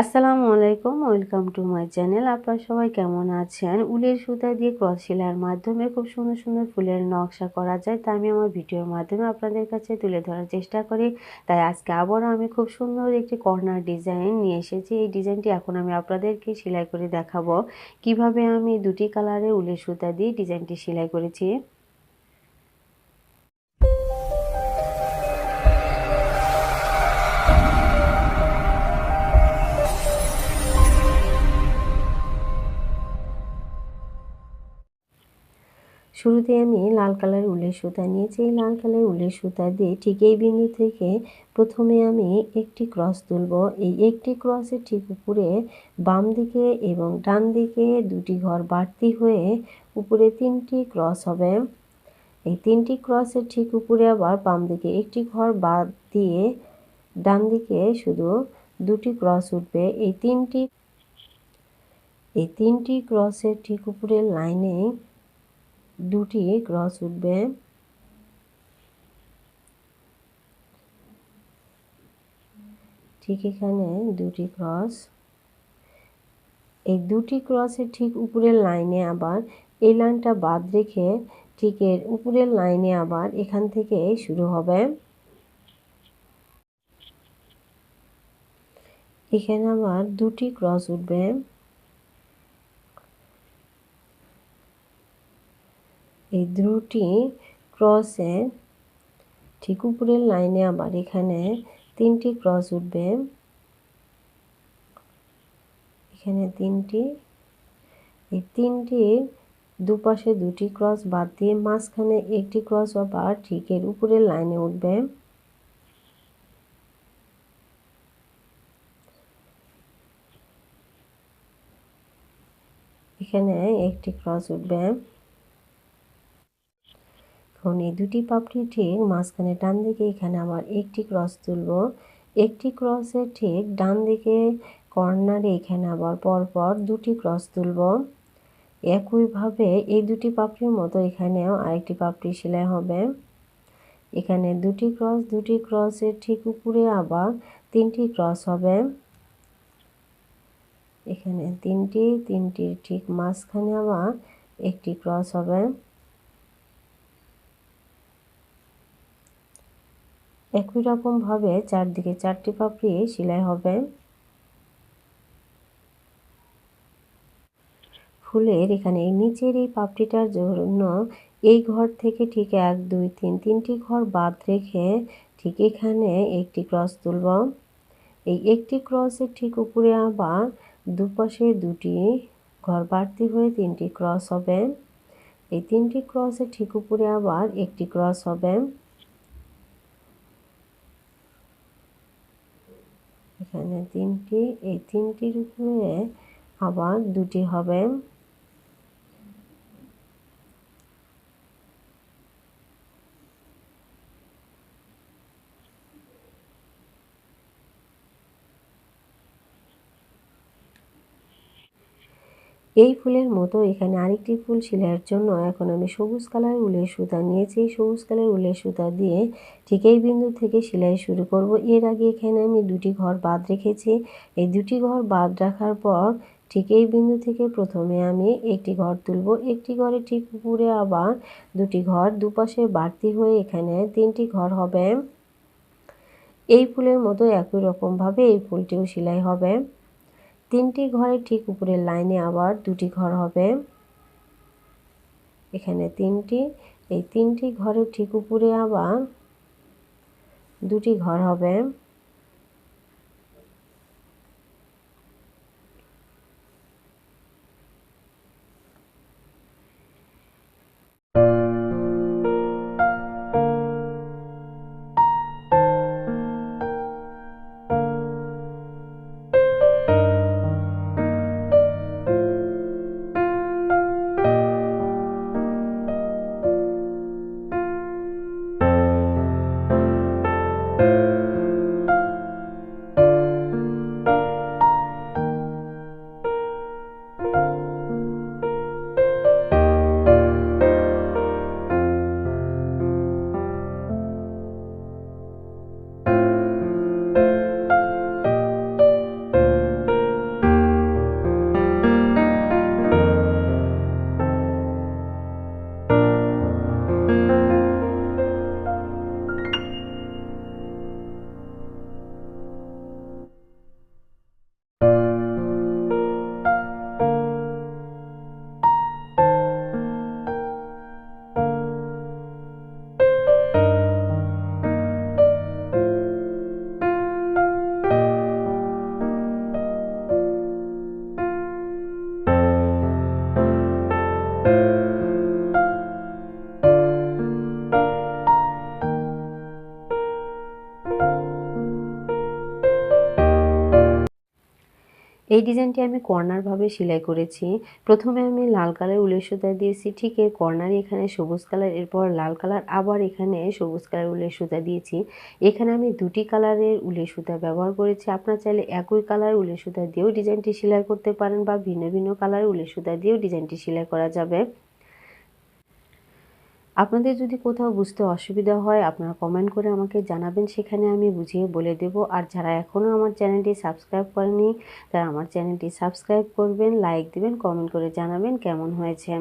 আসসালামু আলাইকুম, welcome to my channel. আপনারা সবাই কেমন আছেন? উলের সুতা দিয়ে ক্রস সেলাইয়ের মাধ্যমে খুব সুন্দর সুন্দর ফুলের নকশা করা যায়, তা আমি আমার ভিডিওর মাধ্যমে আপনাদের কাছে তুলে ধরার চেষ্টা করি। তাই আজকে আবারও আমি খুব সুন্দর একটি কর্নার ডিজাইন নিয়ে এসেছি। এই ডিজাইনটি এখন আমি আপনাদেরকে সেলাই করে দেখাবো। কীভাবে আমি দুটি কালারে উলের সুতা দিয়ে ডিজাইনটি সেলাই করেছি? শুরুতে আমি লাল কালার উলের সুতা নিয়েছি। এই লাল কালার উলের সুতা দিয়ে ঠিক এই বিন্দু থেকে প্রথমে আমি একটি ক্রস তুলব। এই একটি ক্রসের ঠিক উপরে বাম দিকে এবং ডান দিকে দুটি ঘর বাড়তি হয়ে উপরে তিনটি ক্রস হবে। এই তিনটি ক্রসের ঠিক উপরে আবার বাম দিকে একটি ঘর বাদ দিয়ে ডান দিকে শুধু দুটি ক্রস উঠবে। এই তিনটি এই তিনটি ক্রসের ঠিক উপরের লাইনে দুটি ক্রস উঠবে। ঠিক এখানে দুটি ক্রস। এই দুটি ক্রসের ঠিক উপরের লাইনে আবার এই লাইনটা বাদ রেখে ঠিক এর উপরের লাইনে আবার এখান থেকে শুরু হবে। এখানে আবার দুটি ক্রস উঠবে। এই দুটি ক্রসে ঠিক উপরের লাইনে আবার এখানে তিনটি ক্রস উঠবে। এখানে তিনটি। এই তিনটি দুপাশে দুটি ক্রস বাদ দিয়ে মাঝখানে একটি ক্রস আবার ঠিক এর উপরের লাইনে উঠবে। এখানে একটি ক্রস উঠবে। এখন এই দুটি পাপড়ি ঠিক মাঝখানে ডান দিকে এখানে আবার একটি ক্রস তুলব। একটি ক্রসের ঠিক ডান দিকে কর্নারে এখানে আবার পরপর দুটি ক্রস তুলব। একইভাবে এই দুটি পাপড়ির মতো এখানেও আরেকটি পাপড়ি সেলাই হবে। এখানে দুটি ক্রস দুটি ক্রসের ঠিক উপরে আবার তিনটি ক্রস হবে। এখানে তিনটি, তিনটির ঠিক মাঝখানে আবার একটি ক্রস হবে। একই রকমভাবে চারদিকে চারটি পাপড়ি সেলাই হবে। ফুলের এখানে নিচের এই পাপড়িটার জন্য এই ঘর থেকে ঠিক এক, দুই, তিন, তিনটি ঘর বাদ রেখে ঠিক এখানে একটি ক্রস তুলব। এই একটি ক্রসের ঠিক উপরে আবার দুপাশে দুটি ঘর বাড়তি হয়ে তিনটি ক্রস হবে। এই তিনটি ক্রসের ঠিক উপরে আবার একটি ক্রস হবে। এখানে তিনটি এই তিনটির উপরে আবার দুটি হবে। এই ফুলের মতো এখানে আরেকটি ফুল সেলাইয়ের জন্য এখন আমি সবুজ কালার উলের সুতা নিয়েছি। সবুজ কালার উলের সুতা দিয়ে ঠিক এই বিন্দু থেকে সেলাই শুরু করব। এর আগে এখানে আমি দুটি ঘর বাদ রেখেছি। এই দুটি ঘর বাদ রাখার পর ঠিক এই বিন্দু থেকে প্রথমে আমি একটি ঘর তুলব। একটি ঘরে ঠিক উপরে আবার দুটি ঘর দুপাশে বাড়তি হয়ে এখানে তিনটি ঘর হবে। এই ফুলের মতো একই রকমভাবে এই ফুলটিও সেলাই হবে। তিনটি ঘরে ঠিক উপরের লাইনে আবার দুটি ঘর হবে। এখানে তিনটি, এই তিনটি ঘরের ঠিক উপরে আবার দুটি ঘর হবে। thank you এই ডিজাইনটি আমি কর্নারভাবে সেলাই করেছি। প্রথমে আমি লাল কালার উলের সুতা দিয়েছি, ঠিক এর কর্নারে এখানে সবুজ কালার, এরপর লাল কালার, আবার এখানে সবুজ কালার উলের সুতা দিয়েছি। এখানে আমি দুটি কালারের উলের সুতা ব্যবহার করেছি। আপনার চাইলে একই কালার উলের সুতা দিয়েও ডিজাইনটি সেলাই করতে পারেন বা ভিন্ন ভিন্ন কালার উলের সুতা দিয়েও ডিজাইনটি সেলাই করা যাবে। আপনাদের যদি কোথাও বুঝতে অসুবিধা হয়, আপনারা কমেন্ট করে আমাকে জানাবেন। সেখানে আমি বুঝিয়ে বলে দেব। আর যারা এখনও আমার চ্যানেলটি সাবস্ক্রাইব করেনি তারা আমার চ্যানেলটি সাবস্ক্রাইব করবেন লাইক দেবেন কমেন্ট করে জানাবেন কেমন হয়েছে।